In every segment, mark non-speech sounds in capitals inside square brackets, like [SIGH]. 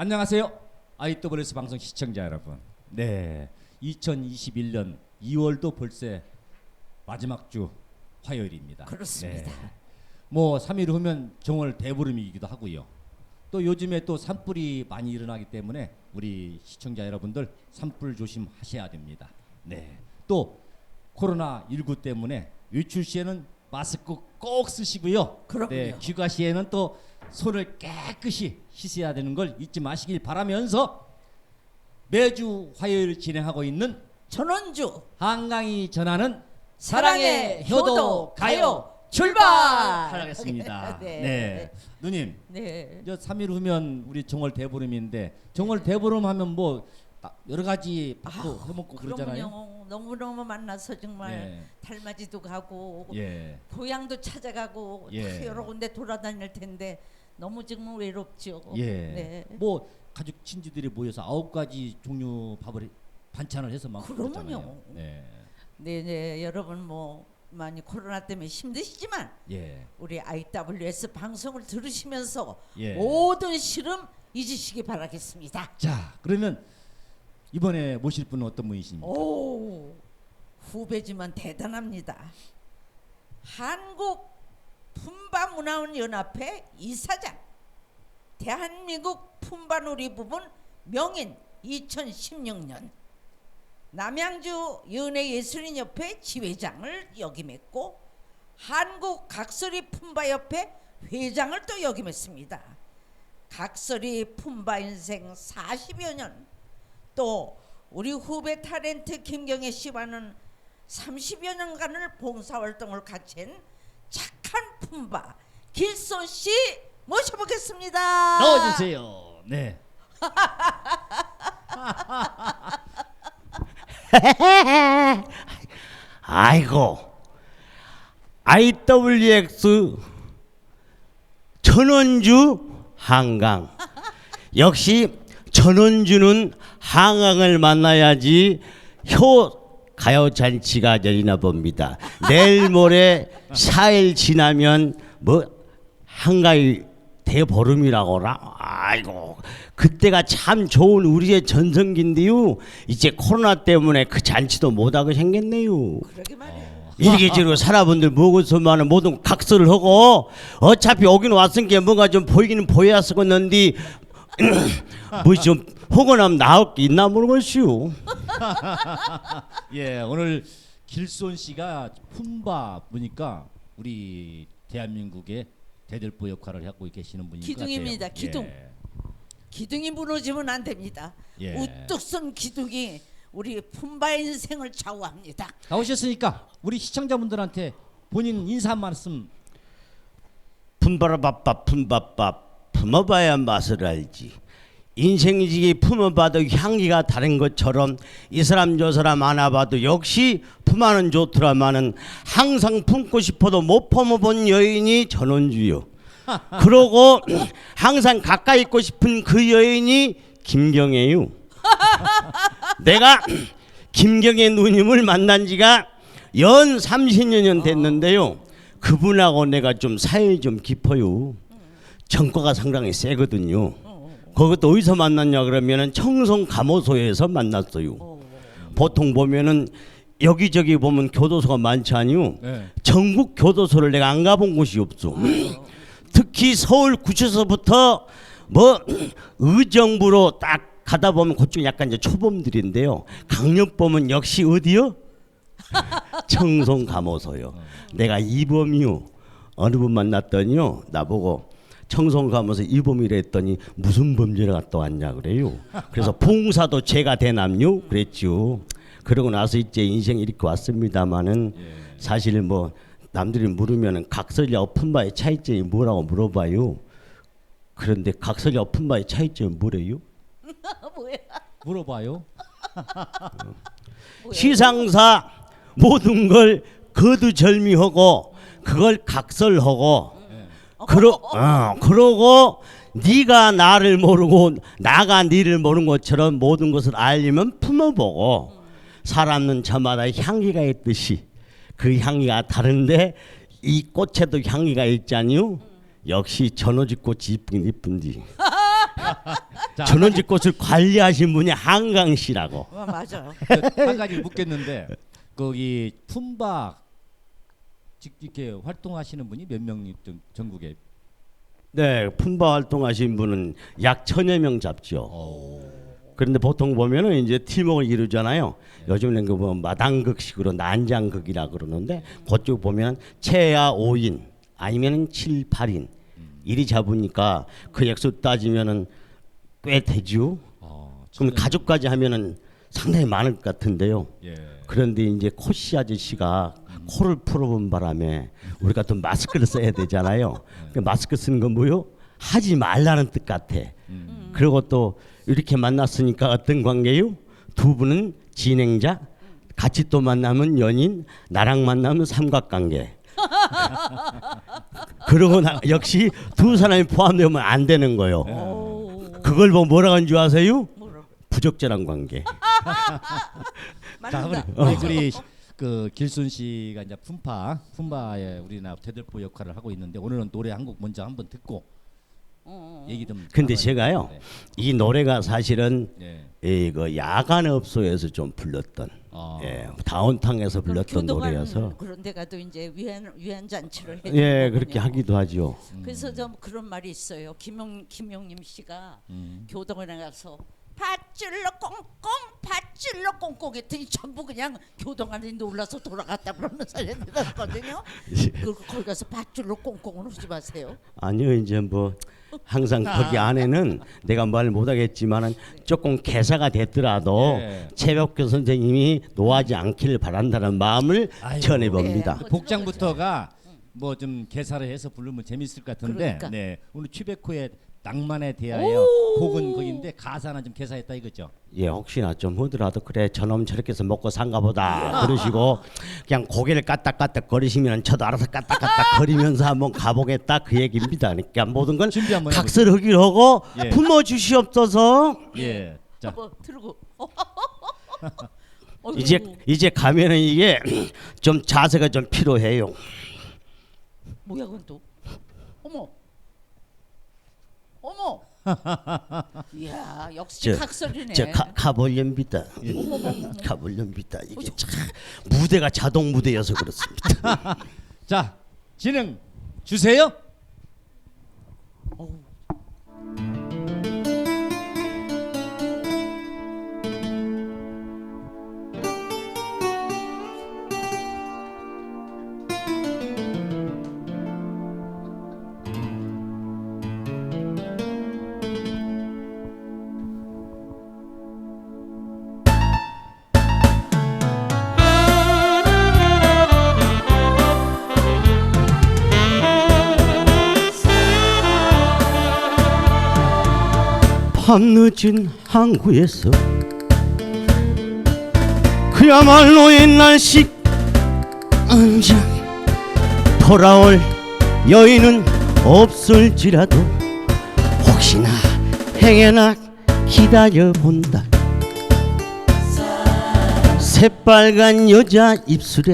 안녕하세요. IWS 방송 시청자 여러분. 네. 2021년 2월도 벌써 마지막 주 화요일입니다. 그렇습니다. 네. 뭐 3일 후면 정월 대보름이기도 하고요. 또 요즘에 또 산불이 많이 일어나기 때문에 우리 시청자 여러분들 산불 조심하셔야 됩니다. 네. 또 코로나 19 때문에 외출 시에는 마스크 꼭 쓰시고요. 그럼요. 네, 귀가 시에는 또 손을 깨끗이 씻어야 되는 걸 잊지 마시길 바라면서 매주 화요일 진행하고 있는 전원주 한강이 전하는 사랑의 효도 가요 출발! 하겠습니다. 네. 네. 누님, 네. 이제 3일 후면 우리 정월 대보름인데 정월 대보름 하면 뭐 여러 가지 밥도 해먹고 그러잖아요. 아, 그럼요. 너무 너무 만나서 정말 예. 달맞이도 가고 예. 고향도 찾아가고 예. 다 여러 군데 돌아다닐 텐데 너무 정말 외롭죠. 예. 네. 뭐 가족 친지들이 모여서 아홉 가지 종류 밥을 해- 반찬을 해서 막 그러면요. 네. 네, 네, 여러분 뭐 많이 코로나 때문에 힘드시지만 예. 우리 IWS 방송을 들으시면서 예. 모든 시름 잊으시기 바라겠습니다. 자, 그러면 이번에 모실 분은 어떤 분이십니까? 오 후배지만 대단합니다. 한국 품바문화원 연합회 이사장, 대한민국 품바놀이 부분 명인 2016년 남양주 연예예술인협회 지회장을 역임했고 한국 각설이 품바협회 회장을 또 역임했습니다. 각설이 품바 인생 40여 년 또 우리 후배 타렌트 김경애 씨와는 30여 년간을 봉사활동을 갖춘 착한 품바 길손 씨 모셔보겠습니다. 넣어주세요. 네. [LAUGHS] 아이고 IWX 천원주 한강 역시 천원주는 한강을 만나야지 효 가요 잔치가 열리나 봅니다. 내일 모레 4일 지나면 뭐 한가위 대보름이라고라. 아이고 그때가 참 좋은 우리의 전성기인데요. 이제 코로나 때문에 그 잔치도 못하고 생겼네요. 이렇게 저렇게 사람분들 먹었으면 모든 각서를 하고 어차피 오긴 왔으니까 뭔가 좀 보이기는 보여야 쓰겠는데 [COUGHS] 뭐 좀 허건하면 나올 게 있나 모르겠슈. [LAUGHS] 예, 오늘 길손 씨가 품바 보니까 우리 대한민국의 대들보 역할을 하고 계시는 분인 것 같아요. 기둥입니다, 기둥. 예. 기둥이 무너지면 안 됩니다. 예. 우뚝 선 기둥이 우리 품바 인생을 좌우합니다. 나오셨으니까 우리 시청자분들한테 본인 인사 한 말씀. 품바라밥밥 품밥밥 품어봐야 맛을 알지. 인생이지 품어봐도 향기가 다른 것처럼 이 사람 저 사람 안아봐도 역시 품하는 좋더라마는 항상 품고 싶어도 못 품어본 여인이 전원주요. [LAUGHS] 그러고 [CLEARS THROAT] 항상 가까이 있고 싶은 그 여인이 김경애요. [LAUGHS] 내가 [CLEARS THROAT] 김경애 누님을 만난 지가 연 30년 됐는데요. 그분하고 내가 좀 사이 좀 깊어요. 전과가 상당히 세거든요. 그것도 어디서 만났냐 그러면은 청송 감호소에서 만났어요. 보통 보면은 여기저기 보면 교도소가 많지 아니요. 예. 전국 교도소를 내가 안 가본 곳이 없어. 특히 서울 구치소부터 뭐 의정부로 딱 가다 보면 그쪽 약간 이제 초범들인데요. 강력범은 역시 어디요? [LAUGHS] 청송 감호소요. 내가 이범이요. 어느 분 만났더니요. 나보고 청송 감호소 이범이라 했더니 무슨 범죄를 갔다 왔냐 그래요. 그래서 [LAUGHS] 봉사도 제가 대남요. 그랬죠. 그러고 나서 이제 인생이 이렇게 왔습니다마는 사실 뭐 남들이 물으면은 각설이와 오픈바의 차이점이 뭐라고 물어봐요. 그런데 각설이와 오픈바의 차이점이 뭐래요? [LAUGHS] 뭐야? 물어봐요. [LAUGHS] 시상사 모든 걸 거두절미하고 그걸 각설하고 그러 어, 그러고 네가 나를 모르고 나가 네를 모르는 것처럼 모든 것을 알리면 품어보고 사람은 저마다 향기가 있듯이 그 향기가 다른데 이 꽃에도 향기가 있잖요. 역시 전어지 꽃이 이쁘긴 이쁜디. 자, 전원지 꽃을 관리하신 분이 한강 씨라고. 어, 맞아. 그한 가지 묻겠는데 거기 품바 직 이렇게 활동하시는 분이 몇 명 전국에 네, 품바 활동하신 분은 약 천여 명 잡죠. 어. 그런데 보통 보면은 이제 팀워크를 이루잖아요. 요즘에는 그뭐 마당극식으로 난장극이라 그러는데 그쪽 보면 최하 5인 아니면은 7, 8인 이리 잡으니까 그 액수 따지면은 꽤 되죠. 어, 그럼 가족까지 하면은 상당히 많을 것 같은데요. 예. 그런데 이제 코씨 아저씨가 코를 풀어본 바람에 우리가 또 마스크를 써야 되잖아요. 그 마스크 쓰는 건 뭐요? 하지 말라는 뜻 같아. 음. 그리고 또 이렇게 만났으니까 어떤 관계요? 두 분은 진행자, 같이 또 만나면 연인, 나랑 만나면 삼각관계. [LAUGHS] 그러고 나, 역시 두 사람이 포함되면 안 되는 거요. 오. 그걸 보고 뭐라고 하는 줄 아세요? 뭐라? 부적절한 관계. [LAUGHS] [LAUGHS] 자. 우리, 우리 그 길순 씨가 이제 품파 품바의 우리나라 대들보 역할을 하고 있는데 오늘은 노래 한 곡 먼저 한번 듣고 어, 어. 얘기 좀. 근데. 제가요, 네. 이 노래가 사실은 네. 이거 야간 업소에서 좀 불렀던 아. 예, 다운탕에서 불렀던 노래여서 그런 데 가도 이제 위안 위안 잔치를 해. 예 그렇게 하기도 하죠. 그래서 좀 그런 말이 있어요. 김용 김용님 씨가 음. 교도관에 가서 밧줄로 꽁꽁 밧줄로 꽁꽁 했더니 전부 그냥 교도관에 놀라서 돌아갔다 그러는 사연이 났거든요. 그 거기 가서 밧줄로 꽁꽁은 하지 마세요. 아니요 이제 뭐 항상 거기 안에는 내가 말 못하겠지만은 조금 개사가 됐더라도 예. 최백교 선생님이 노하지 않기를 바란다는 마음을 아이고. 전해봅니다. 네. 복장부터가 뭐 좀 개사를 해서 부르면 재밌을 것 같은데 그러니까. 네 오늘 취백호의 낭만에 대하여 오. 곡은 거긴데 가사는 좀 개사했다 이거죠. 예, 혹시나 좀 하더라도 그래 저놈 저렇게 해서 먹고 산가 보다 그러시고 그냥 고개를 까딱까딱 거리시면 저도 알아서 까딱까딱 [LAUGHS] 거리면서 한번 가보겠다 그 얘기입니다. 그러니까 모든 건 준비 한번 각설하기로 하고 예. 품어 주시옵소서. 예. 자뭐 들고. [LAUGHS] 이제 이제 가면은 이게 좀 자세가 좀 필요해요. 뭐야 그건 또. 어머. 어머. [LAUGHS] 이야 역시 저- 각설이네. 저 가, 가볼련비다. [LAUGHS] 가볼련비다. 이게 참 무대가 자동 무대여서 그렇습니다. [LAUGHS] 자 진행 주세요. 어우. 밤늦은 항구에서 그야말로 옛날식 안장 돌아올 여인은 없을지라도 혹시나 행여나 기다려본다 새빨간 여자 입술에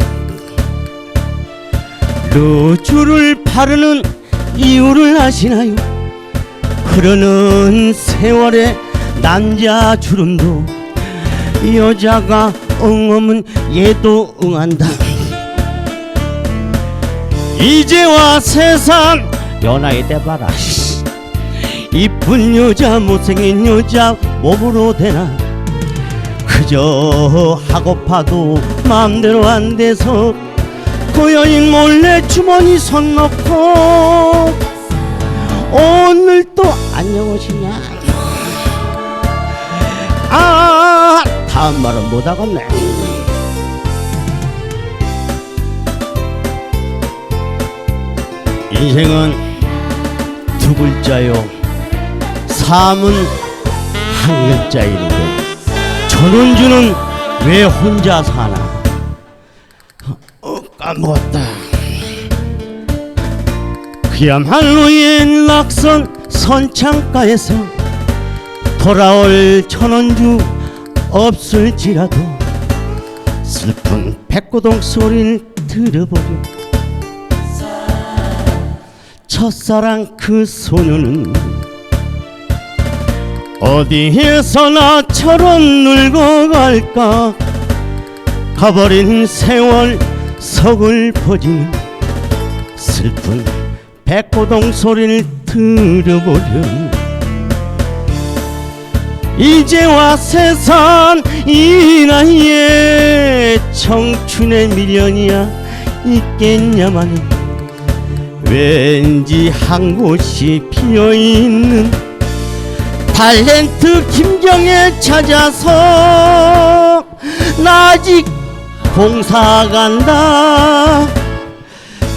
루즈를 바르는 이유를 아시나요? 흐르는 세월의 남자 주름도 여자가 응하면 얘도 응한다. 이제와 세상 변화에 대봐라. 이쁜 여자 못생긴 여자 몸으로 되나? 그저 하고파도 마음대로 안 돼서 그 여인 몰래 주머니 손 넣고 오늘 또 안녕하시냐? 아 다음 말은 못하겠네. 인생은 두 글자요. 삶은 한 글자인데 전원주는 왜 혼자 사나? 어, 까먹었다 그야말로 옛낙선 선창가에서 돌아올 천원주 없을지라도 슬픈 백고동 소리를 들어보려 첫사랑 그 소녀는 어디에서 나처럼 늙어 갈까? 가버린 세월 석을 퍼지는 슬픈 백고동 소리를 들어보렴. 이제와 세상 이 나이에 청춘의 미련이야 있겠냐마는. 왠지 한 곳이 비어있는 탤런트 김경에 찾아서 나 아직 공사 간다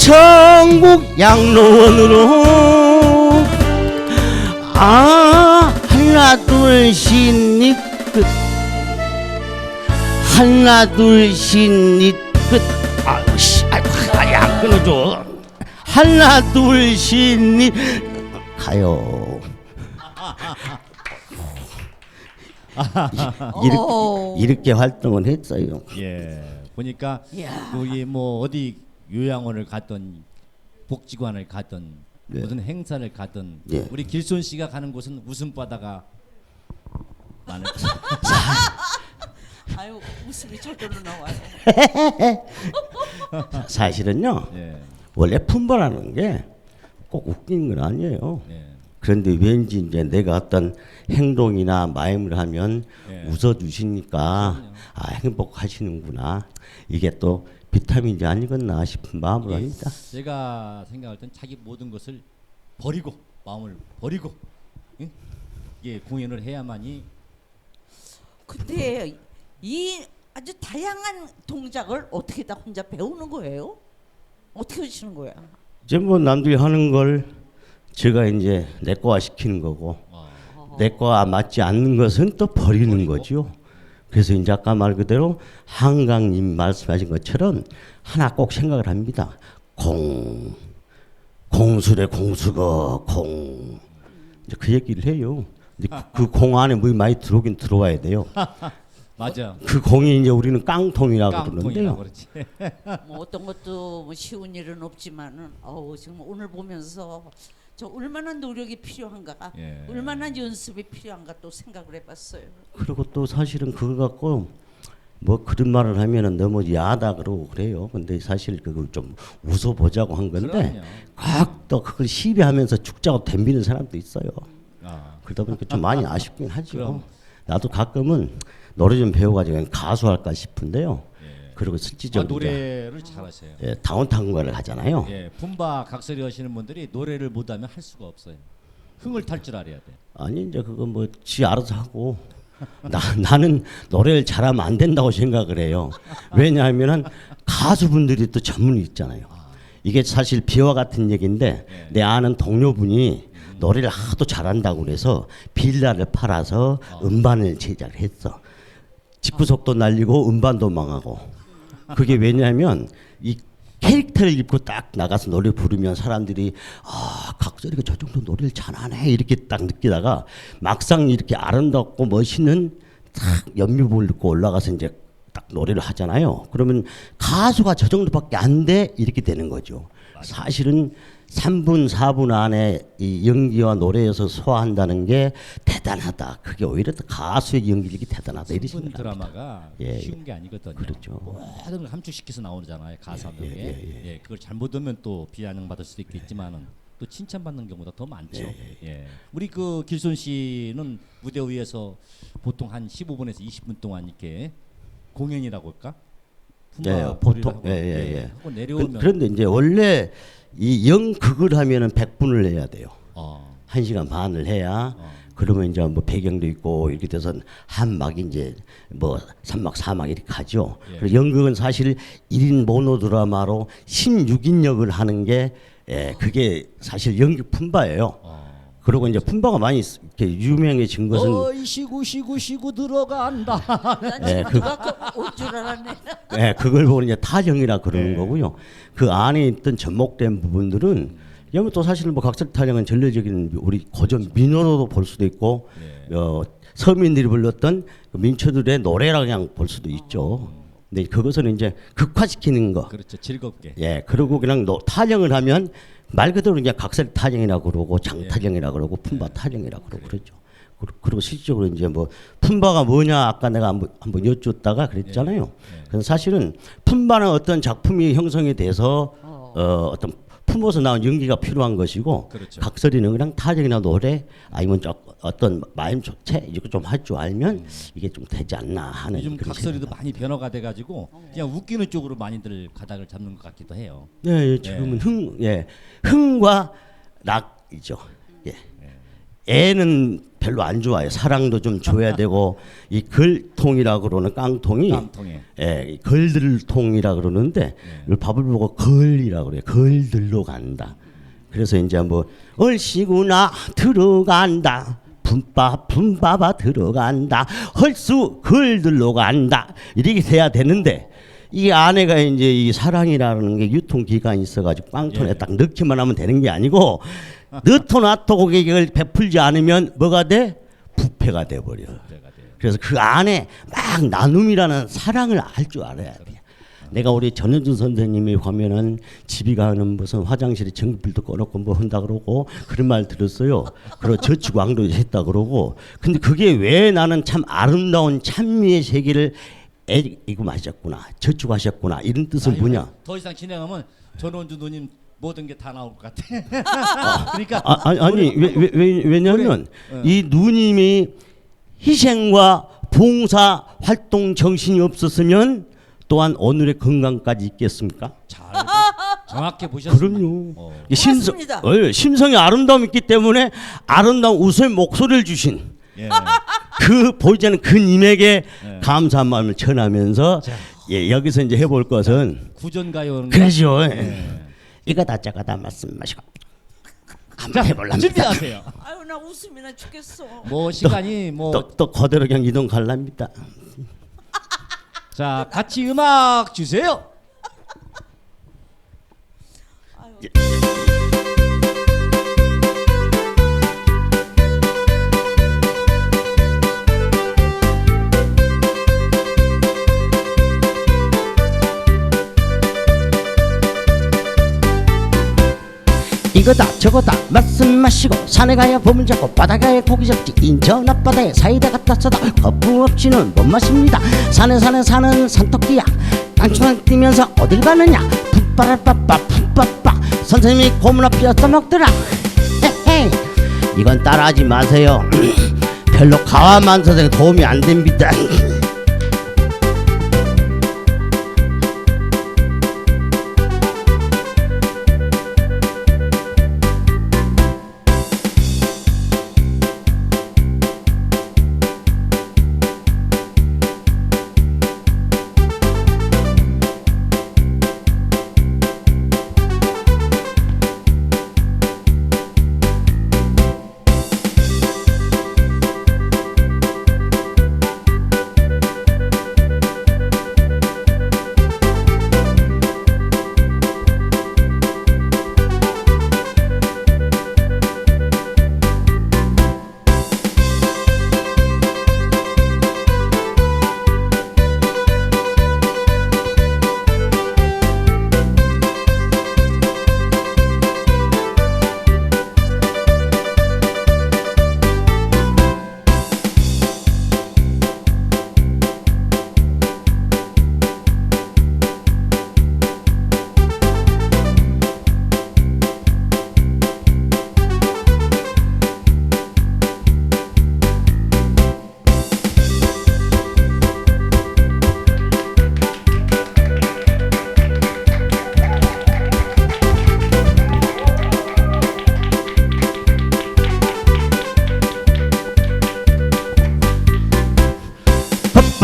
전국 양로원으로 아 하나 둘셋넷 끝 하나 둘셋넷 끝 아우 씨 아이고 아니 안 끊어줘 하나 둘셋넷 가요 오. [LAUGHS] 이렇게, 이렇게 활동을 했어요 예. 보니까. 우리 뭐 어디 요양원을 갔던 복지관을 갔던 네. 무슨 행사를 갔던 예. 우리 길손 씨가 가는 곳은 웃음바다가 많을 [LAUGHS] 아유 웃음이 저절로 나와요. [LAUGHS] 사실은요 예. 원래 품바라는 게 꼭 웃기는 건 아니에요 예. 그런데 왠지 이제 내가 어떤 행동이나 마음을 하면 예. 웃어주시니까 아 행복하시는구나 이게 또 비타민이 아니겠나 싶은 마음으로 합니다. 제가 생각할 땐 자기 모든 것을 버리고 마음을 버리고 예? 이게 공연을 해야만이 근데 이 아주 다양한 동작을 어떻게 다 혼자 배우는 거예요? 어떻게 하시는 거야? 이제 뭐 남들이 하는 걸 제가 이제 내 거화 시키는 거고 어, 내 거와 맞지 않는 것은 또 버리는 버리고? 거죠. 그래서 이제 아까 말 그대로 한강님 말씀하신 것처럼 하나 꼭 생각을 합니다. 공 공수래 공수거 공 이제 그 얘기를 해요. 근데 그공 안에 물이 많이 들어오긴 들어와야 돼요. [LAUGHS] 맞아. 그 공이 이제 우리는 깡통이라고 깡통이라 그러는데요. 그렇지. [LAUGHS] 뭐 어떤 것도 뭐 쉬운 일은 없지만은 어우 지금 오늘 보면서 저 얼마나 노력이 필요한가, 예. 얼마나 연습이 필요한가 또 생각을 해봤어요. 그리고 또 사실은 그거 갖고 뭐 그런 말을 하면은 너무 야하다 그러고 그래요. 근데 사실 그걸 좀 웃어보자고 한 건데. 각또 그걸 시비하면서 죽자고 덤비는 사람도 있어요. 아, 그러다 보니까 좀 많이 아쉽긴 하죠. 그럼. 나도 가끔은 노래 좀 배워가지고 그냥 가수 할까 싶은데요. 예. 그리고 아, 실질적으로 노래를 잘하세요. 예, 다운타운가를 가잖아요. 예, 품바 각설이 하시는 분들이 노래를 못하면 할 수가 없어요. 흥을 탈 줄 알아야 돼. 아니 이제 그거 뭐 지 알아서 하고 [LAUGHS] 나 나는 노래를 잘하면 안 된다고 생각을 해요. 왜냐하면은 가수분들이 또 전문이 있잖아요. 이게 사실 비와 같은 얘기인데 네. 내 아는 동료분이 노래를 하도 잘한다고 그래서 빌라를 팔아서 음반을 제작을 했어. 집구석도 날리고 음반도 망하고. 그게 왜냐하면 이 캐릭터를 입고 딱 나가서 노래 부르면 사람들이 아 각설이가 저 정도 노래를 잘하네 이렇게 딱 느끼다가 막상 이렇게 아름답고 멋있는 딱 연미복을 입고 올라가서 이제 딱 노래를 하잖아요. 그러면 가수가 저 정도밖에 안 돼 이렇게 되는 거죠. 사실은 3분 4분 안에 이 연기와 노래에서 소화한다는 게 대단하다. 그게 오히려 더 가수의 연기력이 대단하다 이런 합니다. 드라마가 예, 쉬운 게 아니거든요. 그렇죠. 모든 걸 함축시켜서 나오잖아요. 가사명에. 예, 예, 예, 그걸 잘못 하면 또 비아냥 받을 수도 있겠지만은 또 칭찬받는 경우가 더 많죠. 예, 우리 그 길손 씨는 무대 위에서 보통 한 15분에서 20분 동안 이렇게 공연이라고 할까? 예, 보통 예, 예, 예. 그, 그런데 이제 원래 이 영극을 하면은 100분을 해야 돼요. 어, 한 시간 반을 해야 어. 그러면 이제 뭐 배경도 있고 이렇게 돼서 한 막 이제 뭐 3막 4막 이렇게 가죠. 예. 그리고 연극은 사실 1인 모노 드라마로 16인 역을 하는 게 예, 그게 사실 연극 품바예요. 어. 그리고 이제 품바가 많이 쓰- 이렇게 유명해진 것은 어이 시구 시구 시구 들어간다. 난 예, 그거 올줄 알았네. 예, 그걸 보고 이제 타령이라 그러는 네. 거고요. 그 안에 있던 접목된 부분들은 여러분 또 사실 뭐 각설 타령은 전례적인 우리 고전 민요로도 볼 수도 있고 네. 어, 서민들이 불렀던 그 민초들의 노래라 그냥 볼 수도 있죠. 근데 그것은 이제 극화시키는 거. 그렇죠. 즐겁게. 예, 그리고 그냥 노, 타령을 하면 말 그대로 그냥 각설 타령이라고 그러고 장 타령이라고 그러고 품바 타령이라고 그러고 그러죠. 그리- 그리고 실질적으로 이제 뭐 품바가 뭐냐 아까 내가 한번 한번 여쭙다가 그랬잖아요. 예. 그래서 사실은 품바는 어떤 작품이 형성이 돼서 어, 어떤 품어서 나온 연기가 필요한 것이고 그렇죠. 각설이는 그냥 타령이나 노래 아니면 저 어떤 마임 조체 이거 좀 할 줄 알면 이게 좀 되지 않나 하는 요즘 그런 각설이도 생각. 많이 변화가 돼가지고 그냥 웃기는 쪽으로 많이들 가닥을 잡는 것 같기도 해요. 네, 예, 지금은 흥, 예, 흥과 낙이죠. 예. 애는 별로 안 좋아요. 사랑도 좀 줘야 되고 이 걸통이라 그러는 깡통이 깡통에. 예, 이 걸들통이라 그러는데 이 밥을 보고 걸이라 그래요. 걸들로 간다. 그래서 이제 뭐 얼씨구나 들어간다. 분바 분바바 들어간다. 헐수 걸들로 간다. 이렇게 돼야 되는데 이 안에가 이제 이 사랑이라는 게 유통 기간이 있어가지고 깡통에 예. 딱 넣기만 하면 되는 게 아니고 넣고 놔두고 고객을 베풀지 않으면 뭐가 돼? 부패가 돼 버려. 그래서 그 안에 막 나눔이라는 사랑을 알줄 알아야 돼. 내가 우리 전현준 선생님이 보면은 집이 가는 무슨 화장실에 전기불도 꺼놓고 뭐 한다 그러고 그런 말 들었어요. 그리고 [LAUGHS] 저축왕도 했다 그러고. 근데 그게 왜 나는 참 아름다운 찬미의 세계를 애이고 마셨구나. 저축하셨구나. 이런 뜻은 뭐냐? 더 이상 진행하면 전원주 누님 모든 게 다 나올 것 같아. [LAUGHS] 그러니까 아, 아니, 아니 왜, 왜, 왜, 왜냐면. 어. 이 누님이 희생과 봉사 활동 정신이 없었으면 또한 오늘의 건강까지 있겠습니까? 잘 정확히 보셨습니다. 그럼요. 어. 이 심성. 어, 심성의 아름다움이 있기 때문에 아름다운 웃음의 목소리를 주신 예. 그 보이지 않는 그 님에게 예. 감사한 마음을 전하면서 자. 예, 여기서 이제 해볼 것은 구전가요. 그러죠. 예. 예. 이거 다 짜가 다 말씀 마시고 자, 한번 해볼랍니다. 준비하세요. 아유 나 웃음이 나 죽겠어. 뭐 시간이 뭐 또, 또 거대로 그냥 이동 갈랍니다. 자, 같이 음악 주세요. 이거다 저거다. 말씀 마시고 산에 가야 보물 잡고 바다가야 고기 잡지. 인천 앞바다에 사이다 갖다 써다. 거품 없이는 못 마십니다. 산에 산에 사는 산토끼야. 깡충깡 뛰면서 어딜 가느냐. 풋바라빠빠 풋빠빠. 선생님이 고문아 뼈 먹더라. 헤헤. 이건 따라하지 마세요. [CLEARS THROAT] 별로 가와만 선생 도움이 안 됩니다 [CLEARS THROAT]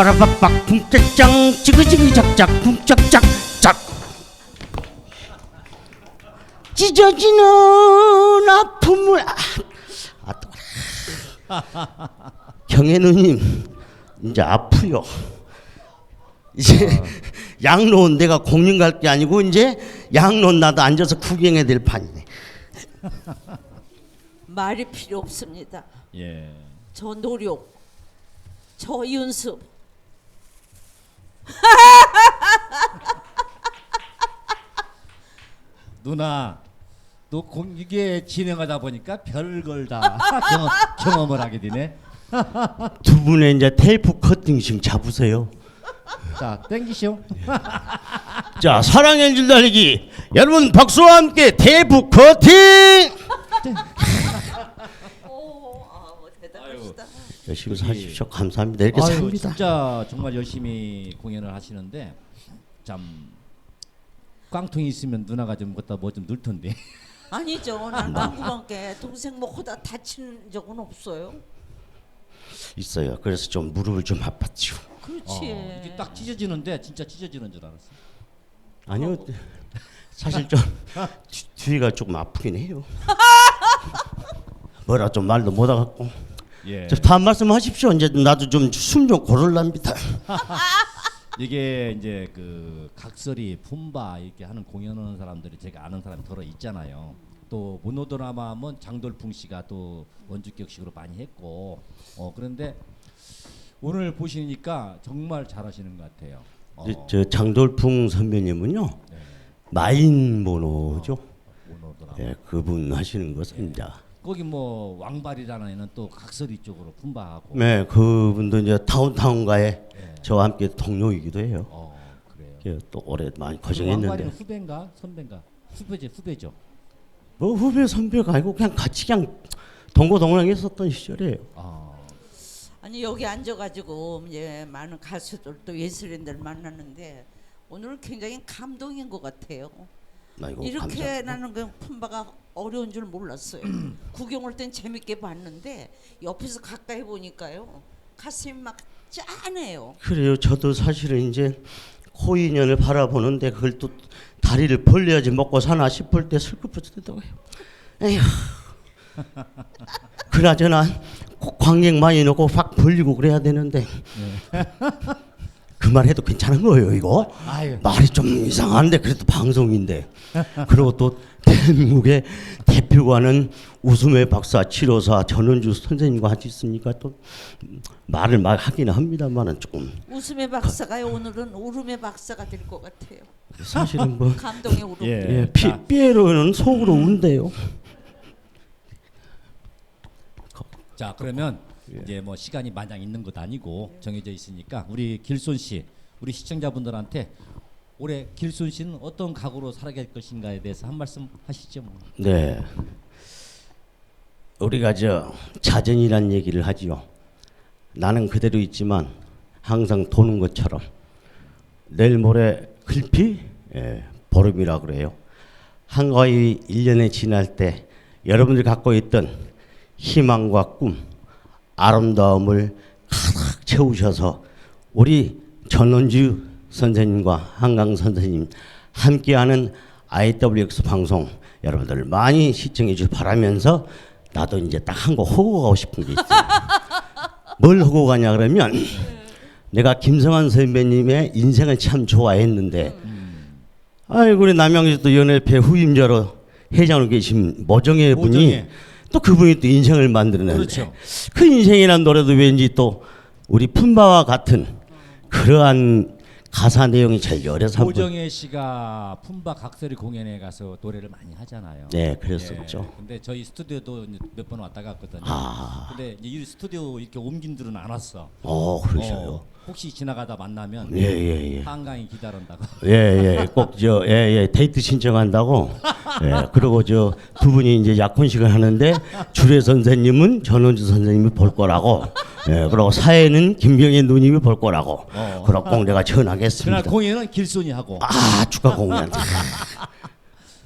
빠라빠빡 쿵짝짱 지그지그 작작 쿵짝짝 짝 찢어지는 아픔을 아, 아 뜨거라. 경혜 누님 이제 아프요 이제 양로원 내가 공연 갈 게 아니고 이제 양로원 나도 앉아서 구경해야 될 판이네 [LAUGHS] 말이 필요 없습니다. 예. 저 노력, 저 연습, [LAUGHS] 누나 또 공, 이게 진행하다 보니까 별걸 다 [LAUGHS] 경험, 경험을 하게 되네. [LAUGHS] 두 분의 이제 테이프 커팅식 잡으세요. 자, 땡기시오. 자 사랑의 줄 달리기 여러분 박수와 함께 테이프 커팅 오, 아, 뭐 대단하시다. 열심히 사십시오 감사합니다 이렇게 아유, 삽니다 진짜 정말 열심히 공연을 하시는데 참 깡통이 있으면 누나가 좀 갖다 뭐좀 넣을 텐데. [LAUGHS] 아니죠. 난 방구방께 동생 뭐 호다 다친 적은 없어요. 있어요 그래서 좀 무릎을 좀 아팠죠 그렇지. 어, 이게 딱 찢어지는데 진짜 찢어지는 줄 알았어. 아니요 [LAUGHS] 사실 좀 뒤- 뒤가 조금 아프긴 해요 [LAUGHS] 뭐라 좀 말도 못하겠고 예. 저 다음 말씀하십시오 이제 나도 좀 숨 좀 고를랍니다 [LAUGHS] 이게 이제 그 각설이 품바 이렇게 하는 공연하는 사람들이 제가 아는 사람이 더러 있잖아요. 또 문호드라마 하면 장돌풍 씨가 또 원주격식으로 많이 했고 어 그런데 오늘 보시니까 정말 잘하시는 것 같아요. 어, 이제 저 장돌풍 선배님은요 네. 마인 모노죠 문호드라마. 예, 그분 하시는 이제 거기 뭐 왕발이라는 애는 또 각설이 쪽으로 품바하고. 네 그분도 이제 타운타운가에 예. 저와 함께 동료이기도 해요 어 그래요. 예, 또 오래 많이 왕발이는 고생했는데 후배인가 선배인가 후배지 후배죠. 뭐 후배 선배가 아니고 그냥 같이 그냥 동고동락했었던 시절이에요 아 아니 여기 앉아가지고 이제 많은 가수들 또 예술인들 만났는데 오늘 굉장히 감동인 것 같아요. 아이고 이렇게 감사합니다. 나는 그 품바가 어려운 줄 몰랐어요. [CLEARS THROAT] 구경 올땐 재밌게 봤는데 옆에서 가까이 보니까요 가슴이 막 짠해요. 그래요 저도 사실은 이제 코인연을 바라보는데 그걸 또 다리를 벌려야지 먹고 사나 싶을 때 슬프더라고요 에휴 [LAUGHS] 그나저나 꼭 광경 많이 넣고 확 벌리고 그래야 되는데 [LAUGHS] 그 말 해도 괜찮은 거예요 이거 아유. 말이 좀 이상한데 그래도 방송인데 그리고 또 대한민국의 대표가는 웃음의 박사 치료사 전원주 선생님과 같이 있으니까 또 말을 막 하기는 합니다만은 조금 웃음의 박사가 오늘은 울음의 박사가 될 것 같아요. 사실은 뭐 [LAUGHS] 감동의 울음. 예. 예, 피, 피에로는 속으로 운대요. 자 그러면 이제 뭐 시간이 마냥 있는 것 아니고 정해져 있으니까 우리 길손 씨 우리 시청자분들한테 올해 길손 씨는 어떤 각오로 살아갈 것인가에 대해서 한 말씀 하시죠. 뭐. 네. 우리가 저 자전이란 얘기를 하지요. 나는 그대로 있지만 항상 도는 것처럼 내일 모레 글피 예, 보름이라 그래요. 한가위 1년에 지날 때 여러분들이 갖고 있던 희망과 꿈, 아름다움을 가득 채우셔서 우리 전원주 선생님과 한강 선생님 함께하는 IWX 방송 여러분들 많이 시청해 주길 바라면서 나도 이제 딱 한 거 하고 가고 싶은 게 있어요. [LAUGHS] 뭘 하고 가냐 그러면 내가 김성환 선배님의 인생을 참 좋아했는데 아이고 우리 남양주도 연예회 후임자로 회장으로 계신 모정혜 분이. 또 그분이 또 인생을 만들어내는데 그렇죠. 그 인생이란 노래도 왠지 또 우리 품바와 같은 그러한 가사 내용이 제일 한번 오정혜 씨가 품바 각설이 공연에 가서 노래를 많이 하잖아요. 네 그랬었죠. 예, 근데 저희 스튜디오도 몇 번 왔다 갔거든요. 아, 근데 이제 이 스튜디오 이렇게 옮긴 들은 안 왔어. 어 그러셔요. 어, 혹시 지나가다 만나면 예 예 예. 한강이 기다린다고. 예 예 [LAUGHS] 꼭 저 예 예 데이트 신청한다고 예 그리고 저 두 분이 이제 약혼식을 하는데 주례 선생님은 전원주 선생님이 볼 거라고 예 그리고 사회는 김경애 누님이 볼 거라고 어. 그렇고 꼭 내가 전하겠습니다 그날 공연은 길손이 하고 아 축하 공연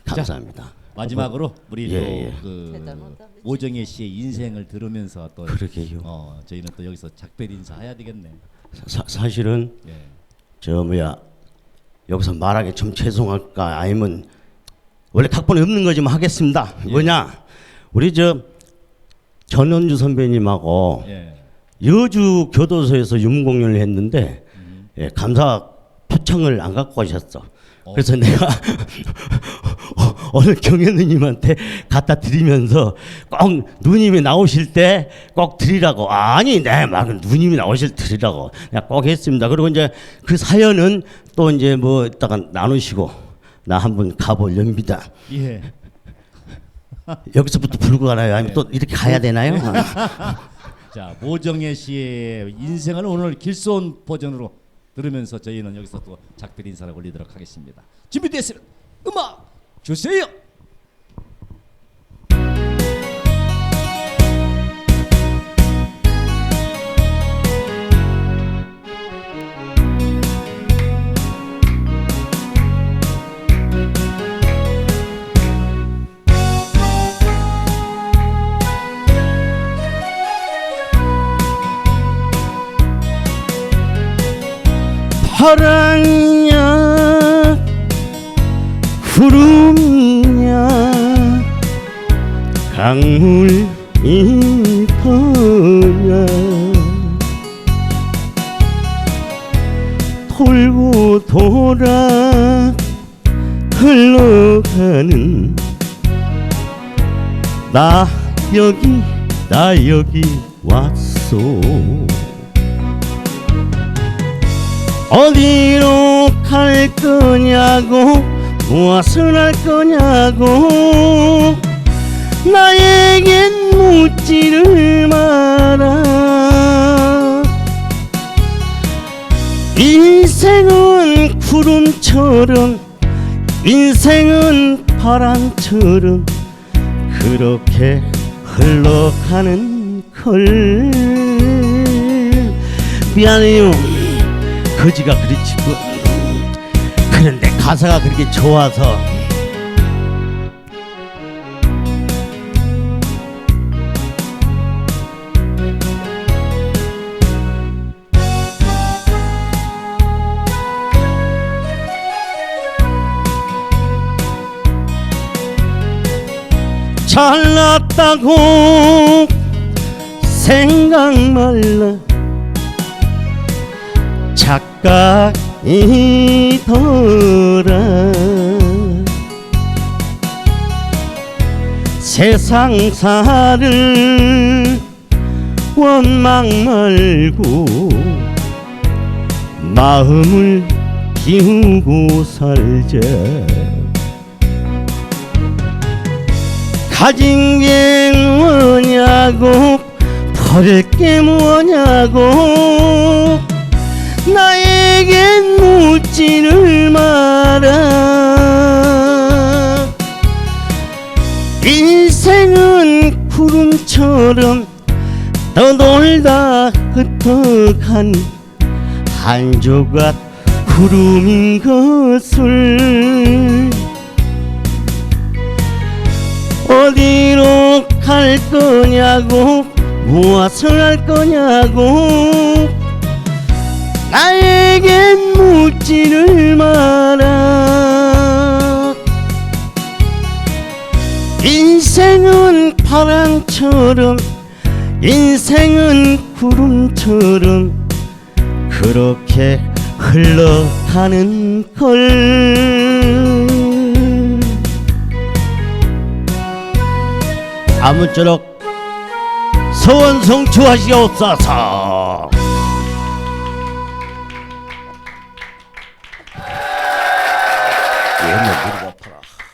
감사합니다 마지막으로 우리 예, 예. 대단하다. 오정혜 씨의 인생을 들으면서 또 그러게요 어, 저희는 또 여기서 작별 인사해야 되겠네. 사, 사실은 예. 저 뭐야 여기서 말하기 좀 죄송할까 아니면 원래 각본에 없는 거지만 하겠습니다. 예. 뭐냐 우리 저 전원주 선배님하고 예. 여주 교도소에서 유문공연을 했는데 예, 감사 표창을 안 갖고 가셨어. 어. 그래서 내가 [LAUGHS] 어느 경혜 누님한테 갖다 드리면서 꼭 누님이 나오실 때 꼭 드리라고 아니 내막 누님이 나오실 때 드리라고 내가 꼭 했습니다. 그리고 이제 그 사연은 또 이제 뭐 이따가 나누시고 나 한번 가보렵니다. 예. [LAUGHS] 여기서부터 불고 가나요? 아니면 또 이렇게 가야 되나요? [LAUGHS] 자 모정혜 씨의 인생을 오늘 길손 버전으로 들으면서 저희는 여기서 또 작별 인사를 올리도록 하겠습니다. 준비됐으면 음악 주세요. 파랑이냐 구 강물 이터냐 돌고 돌아 흘러가는 나 여기 나 여기 왔소. 어디로 갈 거냐고 무엇을 할 거냐고 나에겐 묻지를 마라. 인생은 구름처럼 인생은 바람처럼 그렇게 흘러가는 걸. 미안해요. 거지가 그렇지 뭐. 그런데 가사가 그렇게 좋아서 잘났다고 생각 말라. 착각이더라. 세상사를 원망 말고 마음을 기우고 살자 가진 게 뭐냐고 버릴 게 뭐냐고. 나에겐 묻지를 마라. 인생은 구름처럼 떠돌다 흩어간 한 조각 구름인 것을 어디로 갈 거냐고 무엇을 할 거냐고. 나에겐 묻지를 마라. 인생은 바람처럼 인생은 구름처럼 그렇게 흘러가는 걸 아무쪼록 우리가